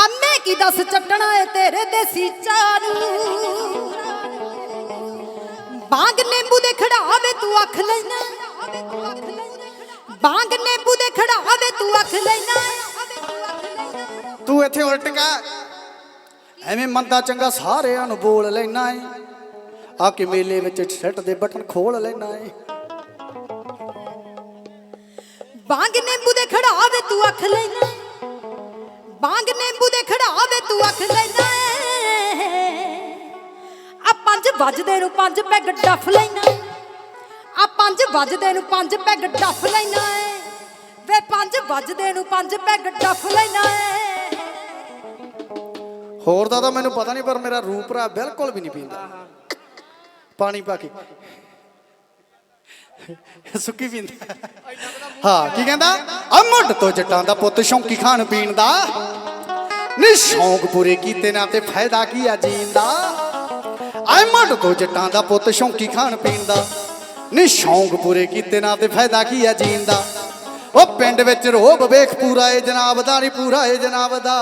ਆਮੇ ਕੀ ਦੱਸ ਚੱਟਣਾ ਏ ਤੇਰੇ ਦੇਸੀ ਚਾਰੂ ਬਾਗ ਨਿੰਬੂ ਦੇ ਖੜਾਵੇ ਤੂੰ ਅੱਖ ਲੈਣਾ। ਬਾਗ ਨਿੰਬੂ ਦੇ ਖੜਾਵੇ ਤੂੰ ਅੱਖ ਲੈਣਾ। ਤੂੰ ਇੱਥੇ ਉਲਟ ਗਾ ਐਵੇਂ ਮੰਦਾ ਚੰਗਾ ਸਾਰਿਆਂ ਨੂੰ ਬੋਲ ਲੈਣਾ ਏ। ਆ ਕੇ ਮੇਲੇ ਵਿੱਚ ਸੈੱਟ ਦੇ ਬਟਨ ਖੋਲ ਲੈਣਾ ਏ। ਬਾਗ ਨਿੰਬੂ ਦੇ ਖੜਾਵੇ ਤੂੰ ਅੱਖ ਲੈਣਾ ਬਾਗ ਨਿੰਬੂ ਦੇ ਖੜਾਵੇ ਤੂੰ ਅੱਖ ਲੈਣਾ ਆ ਪੰਜ ਵੱਜਦੇ ਨੂੰ ਪੰਜ ਪੈਗ ਡੱਫ ਲੈਣਾ ਆ ਪੰਜ ਵੱਜਦੇ ਨੂੰ ਪੰਜ ਪੈਗ ਡੱਫ ਲੈਣਾ ਏ। ਵੇ ਪੰਜ ਵੱਜਦੇ ਨੂੰ ਪੰਜ ਪੈਗ ਡੱਫ ਲੈਣਾ ਏ। ਹੋਰ ਦਾ ਤਾਂ ਮੈਨੂੰ ਪਤਾ ਨਹੀਂ, ਪਰ ਮੇਰਾ ਰੂਪ ਰਾ ਬਿਲਕੁਲ ਵੀ ਨਹੀਂ ਪੀਂਦਾ। ਪਾਣੀ ਪਾ ਕੇ। ਸੁੱਕੀ ਪੀਂਦਾ। ਹਾਂ ਕੀ ਕਹਿੰਦਾ? ਆ ਮੁੱਢ ਤੋਂ ਜੱਟਾਂ ਦਾ ਪੁੱਤ ਸ਼ੌਂਕੀ ਖਾਣ ਪੀਣ ਦਾ। ਨੀ ਸ਼ੌਂਕ ਪੂਰੇ ਕੀਤੇ ਨਾ ਤੇ ਫਾਇਦਾ ਕੀ ਆ ਜੀਣ ਦਾ? ਆ ਮੁੱਢ ਤੋਂ ਜੱਟਾਂ ਦਾ ਪੁੱਤ ਸ਼ੌਂਕੀ ਖਾਣ ਪੀਣ ਦਾ। ਨੀ ਸ਼ੌਂਕ ਪੂਰੇ ਕੀਤੇ ਨਾ ਤੇ ਫਾਇਦਾ ਕੀ ਆ ਜੀਣ ਦਾ? ਉਹ ਪਿੰਡ ਵਿੱਚ ਰੋਬ ਵੇਖ ਪੂਰਾ ਏ ਜਨਾਬ ਦਾ ਨਹੀਂ ਪੂਰਾ ਏ ਜਨਾਬ ਦਾ।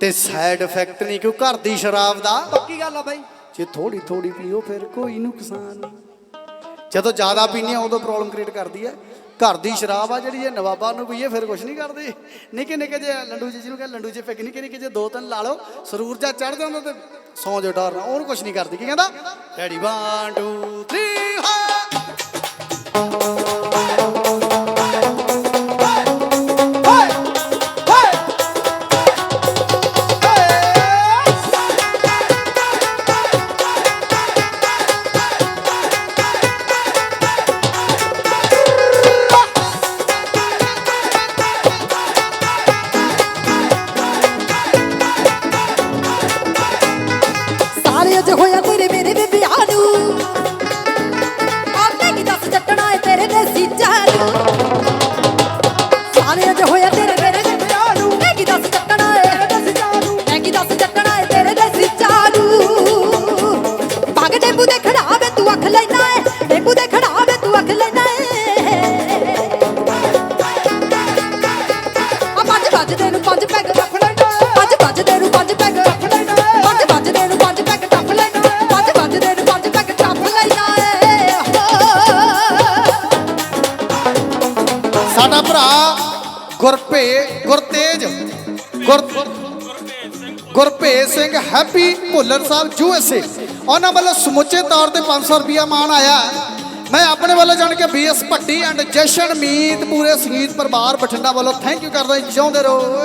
ਤੇ ਸਾਈਡ ਇਫੈਕਟ ਨਹੀਂ ਕਿਉਂ ਘਰ ਦੀ ਸ਼ਰਾਬ ਦਾ। ਪੱਕੀ ਗੱਲ ਆ ਬਾਈ। ਜੇ ਥੋੜੀ ਥੋੜੀ ਪੀਓ ਫਿਰ ਕੋਈ ਨੁਕਸਾਨ ਨਹੀਂ। ਜਦੋਂ ਜ਼ਿਆਦਾ ਪੀਣੀ ਆ, ਉਦੋਂ ਪ੍ਰੋਬਲਮ ਕ੍ਰੀਏਟ ਕਰਦੀ ਹੈ ਘਰ ਦੀ ਸ਼ਰਾਬ ਆ ਜਿਹੜੀ, ਇਹ ਨਵਾਬਾਂ ਨੂੰ ਪੀਏ, ਫਿਰ ਕੁਝ ਨਹੀਂ ਕਰਦੇ। ਨਿੱਕੇ ਨਿੱਕੇ ਜੇ ਲੰਡੂ ਜੀ ਜਿਹਨੂੰ ਕਹਿੰਦੇ, ਲੰਡੂ ਜੇ ਪਿਕ ਨਿੱਕੇ ਨਿੱਕੇ ਜੇ ਦੋ ਤਿੰਨ ਲਾ ਲਓ, ਸਰੂਰ ਜਾ ਚੜ ਜਾਂਦਾ ਤੇ ਸੌਂ ਜੋ ਡਰਨਾ ਉਹਨੂੰ ਕੁਝ ਨਹੀਂ ਕਰਦੀ। ਕੀ ਕਹਿੰਦਾ? ਰੈਡੀ 1 2 3 ਹਾਂ ਵੱਜਦੇ ਨੂੰ ਪੰਜ ਪੈਗ ਰੱਖ ਲੈਣਾ। ਪੰਜ ਵੱਜਦੇ ਨੂੰ ਪੰਜ ਪੈਗ ਰੱਖ ਲੈਣਾ। ਪੰਜ ਵੱਜਦੇ ਨੂੰ ਪੰਜ ਪੈਗ ਟੱਪ ਲੈਣਾ। ਪੰਜ ਵੱਜਦੇ ਨੂੰ ਪੰਜ ਪੈਗ ਟੱਪ ਲੈਣਾ ਏ। ਸਾਡਾ ਭਰਾ ਗੁਰਪੇ, ਗੁਰਤੇਜ, ਗੁਰ Gurpej Singh Happy Bhullar Sahib U S A. ਉਹਨਾਂ ਵੱਲੋਂ ਸਮੁੱਚੇ ਤੌਰ ਤੇ 500 ਰੁਪਿਆ ਮਾਣ ਆਇਆ ਹੈ। ਮੈਂ ਆਪਣੇ ਵੱਲੋਂ ਜਾਣ ਕੇ ਬੀਐਸ ਭੱਟੀ ਐਂਡ ਜਸ਼ਨ ਮੀਤ ਪੂਰੇ ਸੰਗੀਤ ਪਰਿਵਾਰ ਬਠਿੰਡਾ ਵੱਲੋਂ ਥੈਂਕ ਯੂ ਕਰਦਾ ਜਿਉਂਦੇ ਰਹੋ।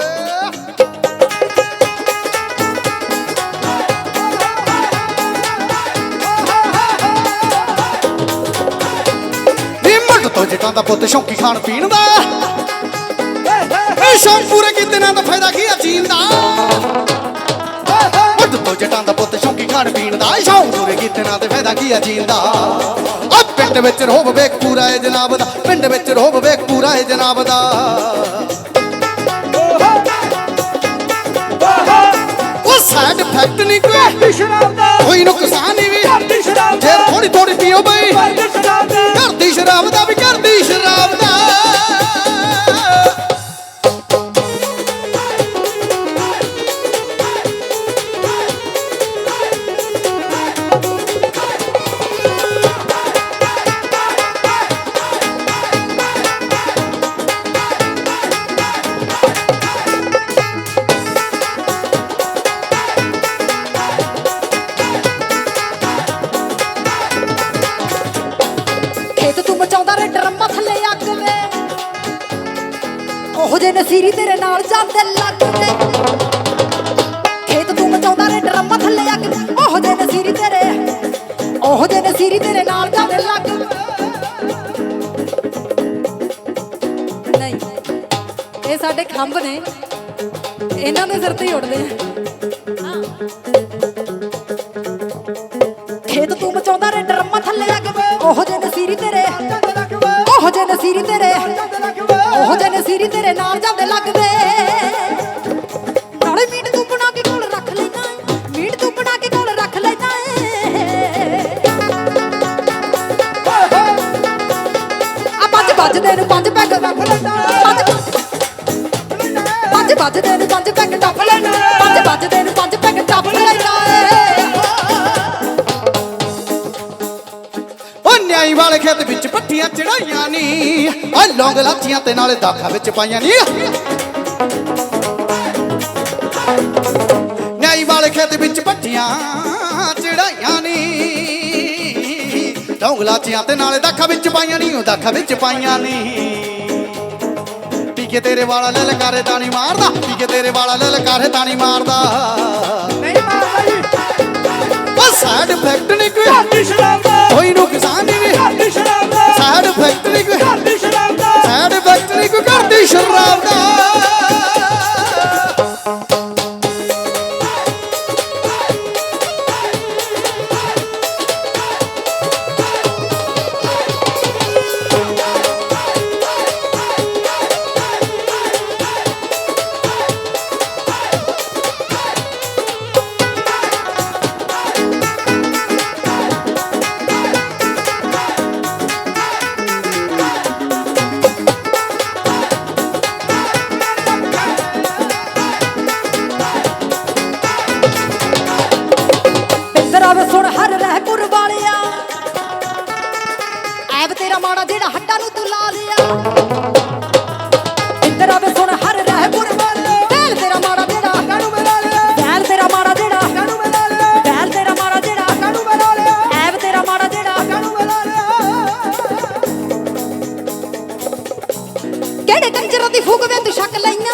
ਨੀ ਮੁੱਢ ਤੋਂ ਜਟਾਂ ਦਾ ਪੁੱਤ ਸ਼ੌਂਕੀ ਖਾਣ ਪੀਣ ਦਾ। ਇਹ ਸ਼ੌਂਕ ਪੂਰੇ ਕੀਤੇ ਨਾ ਤਾਂ ਫਾਇਦਾ ਕੀ ਆ ਜੀਣ ਦਾ। ਮੁੱਢ ਤੋਂ ਜਟਾਂ ਦਾ ਪੁੱਤ ਖਾਣ ਪੀਣ ਦਾ ਸ਼ੌਂਕ ਪੂਰੇ ਕੀਤੇ ਨਾ ਤੇ ਫਾਇਦਾ ਕੀ ਆ ਜੀਣ ਦਾ? ਆ ਪਿੰਡ ਵਿੱਚ ਰੋਬ ਵੇਖ ਪੂਰਾ ਏ ਜਨਾਬ ਦਾ। ਪਿੰਡ ਵਿੱਚ ਰੋਬ ਵੇਖ ਪੂਰਾ ਏ ਜਨਾਬ ਦਾ। ਉਹ ਸਾਈਡ ਇਫੈਕਟ ਨਹੀਂ ਕੋਈ। ਸ਼ਰਾਬ ਦਾ। ਕੋਈ ਨੁਕਸਾਨ ਨਹੀਂ ਵੀ। ਜੇ ਥੋੜੀ ਥੋੜੀ ਪੀਓ ਉਹੋ ਤੇਰੇ ਨਾਲ ਜਾਂਦੇ ਲੱਗ ਖੇਤ ਤੂੰ ਮਚਾਉਂਦਾ ਰੇ, ਡਰਮਾ ਥੱਲੇ ਅੱਗ ਵੇ ਉਹੋ ਨਸੀਰੀ ਤੇਰੇ, ਉਹੋ ਜੇ ਨਸੀਰੀ ਤੇਰੇ ਨਾਲ ਜਾਂਦੇ ਲੱਗ ਨਹੀਂ, ਇਹ ਸਾਡੇ ਖੰਭ ਨੇ। ਇਹਨਾਂ ਦੇ ਸਿਰ ਤੇ ਹੀ ਉੱਡਦੇ ਆ। ਖੇਤ ਤੂੰ ਮਚਾਉਂਦਾ ਰੇ, ਡਰਮਾ ਥੱਲੇ ਅੱਗ ਉਹ ਉਹੋ ਨਸੀਰੀ ਤੇਰੇ, ਉਹੋ ਜੇ ਨਸੀਰੀ ਤੇਰੇ। ਉਹ ਜੇ ਨਸੀਰੀ ਤੇਰੇ ਨਾਲ ਜਾਂਦੇ ਲੱਗਦੇ। ਖੇਤ ਵਿੱਚ ਪੱਟੀਆਂ ਚੜਾਈਆਂ ਨੀ। ਆ ਲੌਂਗ ਲਾਚੀਆਂ ਤੇ ਨਾਲੇ ਦਾਖਾ ਵਿੱਚ ਪਾਈਆਂ ਨੀ। ਨਿਆਈ ਵਾਲੇ ਖੇਤ ਵਿੱਚ ਪੱਟੀਆਂ ਚੜਾਈਆਂ ਨੀ। ਲੌਂਗ ਲਾਚੀਆਂ ਤੇ ਨਾਲੇ ਦਾਖਾ ਵਿੱਚ ਪਾਈਆਂ ਨੀ, ਉਹ ਦਾਖਾ ਵਿੱਚ ਪਾਈਆਂ ਨੀ। ਪੀਕੇ ਤੇਰੇ ਵਾਲਾ ਲਲਕਾਰੇ ਤਾਣੀ ਮਾਰਦਾ, ਪੀ ਤੇਰੇ ਵਾਲਾ ਲਲਕਾਰੇ ਤਾਣੀ ਮਾਰਦਾ। ਨਹੀਂ ਮਾਰਦਾ ਜੀ। ਉਹ ਸਾਡ ਫੈਕਟਰੀ ਕੋਈ ਕੋਈ ਨੂੰ ਕਿਸਾਨ ਨਹੀਂ ਸਾਡ ਫੈਕਟਰੀ ਕੋਈ ਪਿੰਦਰ ਆਵੇ ਸੁਣ ਹਰ ਰਹਿਪੁਰ ਵਾਲਿਆ ਐਬ ਤੇਰਾ ਮਾੜਾ ਜਿਹੜਾ ਹੱਡਾਂ ਨੂੰ ਤੂੰ ਲਾ ਲਿਆ। ਪਿੰਦਰ ਆਵੇ ਸੁਣ ਹਰ ਰਹਿਪੁਰ ਵਾਲਿਆ ਵੈਲ ਤੇਰਾ ਮਾੜਾ ਜਿਹੜਾ ਹੱਡਾਂ ਨੂੰ ਮਿਲਾ ਲਿਆ। ਵੈਲ ਤੇਰਾ ਮਾੜਾ ਜਿਹੜਾ ਹੱਡਾਂ ਨੂੰ ਮਿਲਾ ਲਿਆ। ਵੈਲ ਤੇਰਾ ਮਾੜਾ ਜਿਹੜਾ ਹੱਡਾਂ ਨੂੰ ਮਿਲਾ ਲਿਆ। ਐਬ ਤੇਰਾ ਮਾੜਾ ਜਿਹੜਾ ਹੱਡਾਂ ਨੂੰ ਮਿਲਾ ਲਿਆ। ਕਿਹੜੇ ਕੰਜਰਾਂ ਦੀ ਫੂਕ ਵੇ ਤੂੰ ਸ਼ੱਕ ਲਈਆਂ?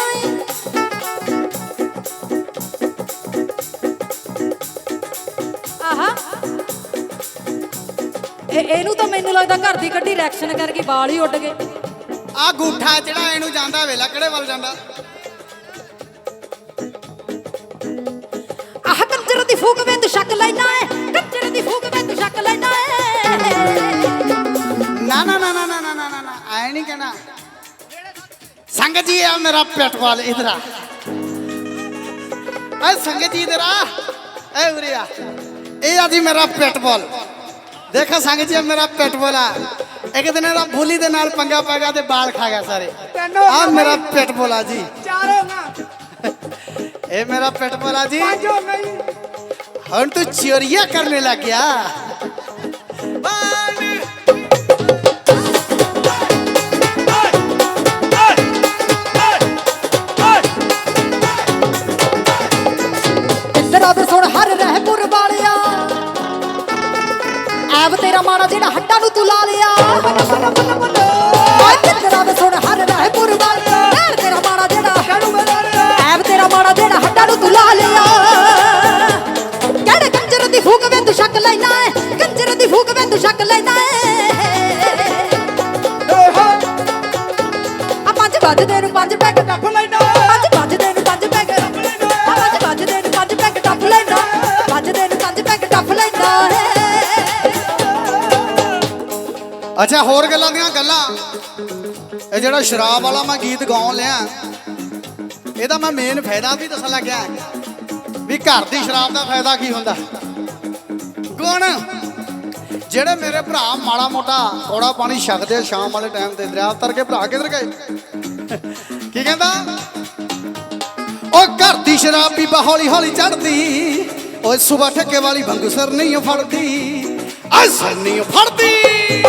ਲੱਗਦਾ ਘਰ ਦੀ ਕੱਢੀ ਰਿਐਕਸ਼ਨ ਕਰਕੇ ਵਾਲ ਹੀ ਉੱਡ ਗਏ। ਆ ਗੂਠਾ ਜਿਹੜਾ ਇਹਨੂੰ ਜਾਂਦਾ ਵੇਲਾ ਕਿਹੜੇ ਵੱਲ ਜਾਂਦਾ? ਆਹ ਕੰਜਰ ਦੀ ਫੂਕ ਵੇ ਤੂੰ ਸ਼ੱਕ ਲੈਣਾ ਏ ਕੰਜਰ ਦੀ ਫੂਕ ਵੇ ਤੂੰ ਸ਼ੱਕ ਲੈਣਾ ਏ। ਨਾ ਨਾ ਨਾ ਨਾ ਨਾ ਨਾ ਨਾ ਨਾ ਨਹੀਂ ਕਹਿਣਾ। ਸੰਗਤ ਜੀ ਆ ਮੇਰਾ ਪੈਟਵਾਲ ਇਧਰ ਆ। ਐ ਸੰਗਤ ਜੀ ਇਧਰ ਆ। ਐ ਉਰੇ ਆ। ਇਹ ਆ ਜੀ ਮੇਰਾ ਪੈਟਵਾਲ ਦੇਖਾ ਸੰਗ ਜੀ ਮੇਰਾ ਪੇਟ ਬੋਲਾ। ਇੱਕ ਦਿਨ ਇਹਦਾ ਭੁੱਲੀ ਦੇ ਨਾਲ ਪੰਗਾ ਪੈ ਗਿਆ ਤੇ ਬਾਲ ਖਾ ਗਿਆ ਸਾਰੇ। ਤੈਨੂੰ ਆ ਮੇਰਾ ਪੇਟ ਬੋਲਾ ਜੀ। ਚਾਰੋ ਨਾ। ਇਹ ਮੇਰਾ ਪੇਟ ਬੋਲਾ ਜੀ। ਪੰਜੋ ਹੁਣ ਤੂੰ ਚੋਰੀਆ ਕਰਨੇ ਲੱਗ ਗਿਆ। ਜਿਹੜਾ ਹੱਡਾਂ ਨੂੰ ਤੂੰ ਲਾ ਲਿਆ। ਅੱਛਾ, ਹੋਰ ਗੱਲਾਂ ਦੀਆਂ ਗੱਲਾਂ। ਇਹ ਜਿਹੜਾ ਸ਼ਰਾਬ ਵਾਲਾ ਮੈਂ ਗੀਤ ਗਾਉਣ ਲਿਆ, ਇਹਦਾ ਮੈਂ ਮੇਨ ਫਾਇਦਾ ਵੀ ਦੱਸਣ ਲੱਗਿਆ। ਵੀ ਘਰ ਦੀ ਸ਼ਰਾਬ ਦਾ ਫਾਇਦਾ ਕੀ ਹੁੰਦਾ? ਗੁਣ। ਜਿਹੜੇ ਮੇਰੇ ਭਰਾ ਮਾੜਾ ਮੋਟਾ ਥੋੜਾ ਪਾਣੀ ਛਕਦੇ ਆ ਸ਼ਾਮ ਵਾਲੇ ਟਾਈਮ ਤੇ, ਦਰਿਆ ਤਰ ਕੇ ਭਰਾ ਕਿੱਧਰ ਗਏ? ਕੀ ਕਹਿੰਦਾ? ਉਹ ਘਰ ਦੀ ਸ਼ਰਾਬ ਵੀ ਹੌਲੀ ਹੌਲੀ ਚੜਦੀ ਓਏ ਸਵੇਰ ਠੱਕੇ ਵਾਲੀ ਬੰਗਸਰ ਨਹੀਂ ਫੜਦੀ ਆ ਨਹੀਂ ਫੜਦੀ।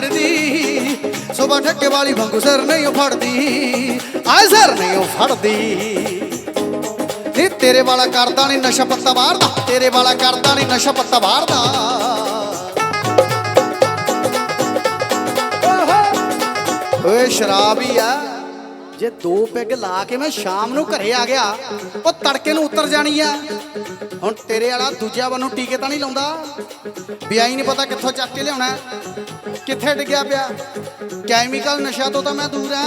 ਚੜਦੀ। ਸਵੇਰ ਠੱਕੇ ਵਾਲੀ ਵਾਂਗੂ ਸਰ ਨਹੀਂ ਓ ਫੜਦੀ। ਆ ਸਰ ਨਹੀਂ ਓ ਫੜਦੀ। ਨੀ ਤੇਰੇ ਵਾਲਾ ਕਰਦਾ ਨਹੀਂ ਨਸ਼ਾ ਪੱਤਾ ਮਾਰਦਾ ਤੇਰੇ ਵਾਲਾ ਕਰਦਾ ਨਹੀਂ ਨਸ਼ਾ ਪੱਤਾ ਮਾਰਦਾ ਓਏ ਸ਼ਰਾਬ ਹੀ ਆ। ਜੇ ਦੋ ਪੈਗ ਲਾ ਕੇ ਮੈਂ ਸ਼ਾਮ ਨੂੰ ਘਰੇ ਆ ਗਿਆ ਉਹ ਤੜਕੇ ਨੂੰ ਉਤਰ ਜਾਣੀ ਆ। ਹੁਣ ਤੇਰੇ ਵਾਲਾ ਦੂਜਿਆਂ ਵੱਲੋਂ ਟੀਕੇ ਤਾਂ ਨਹੀਂ ਲਾਉਂਦਾ। ਵੀ ਆਈ ਨਹੀਂ ਪਤਾ ਕਿੱਥੋਂ ਚੱਕ ਕੇ ਲਿਆਉਣਾ ਕਿੱਥੇ ਡਿੱਗਿਆ ਪਿਆ। ਕੈਮੀਕਲ ਨਸ਼ਾ ਤੋਂ ਤਾਂ ਮੈਂ ਦੂਰ ਆ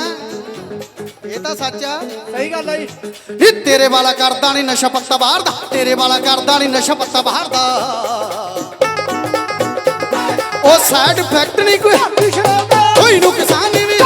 ਇਹ ਤਾਂ ਸੱਚ ਆ। ਸਹੀ ਗੱਲ ਹੈ ਜੀ। ਨੀ ਤੇਰੇ ਵਾਲਾ ਕਰਦਾ ਨਹੀਂ ਨਸ਼ਾ ਪੱਤਾ ਬਾਹਰ ਦਾ ਤੇਰੇ ਵਾਲਾ ਕਰਦਾ ਨਹੀਂ ਨਸ਼ਾ ਪੱਤਾ ਬਾਹਰ ਦਾ। ਉਹ ਸਾਈਡ ਇਫੈਕਟ ਨਹੀਂ ਕੋਈ। ਕੋਈ ਨੁਕਸਾਨ ਨਹੀਂ ਵੀ।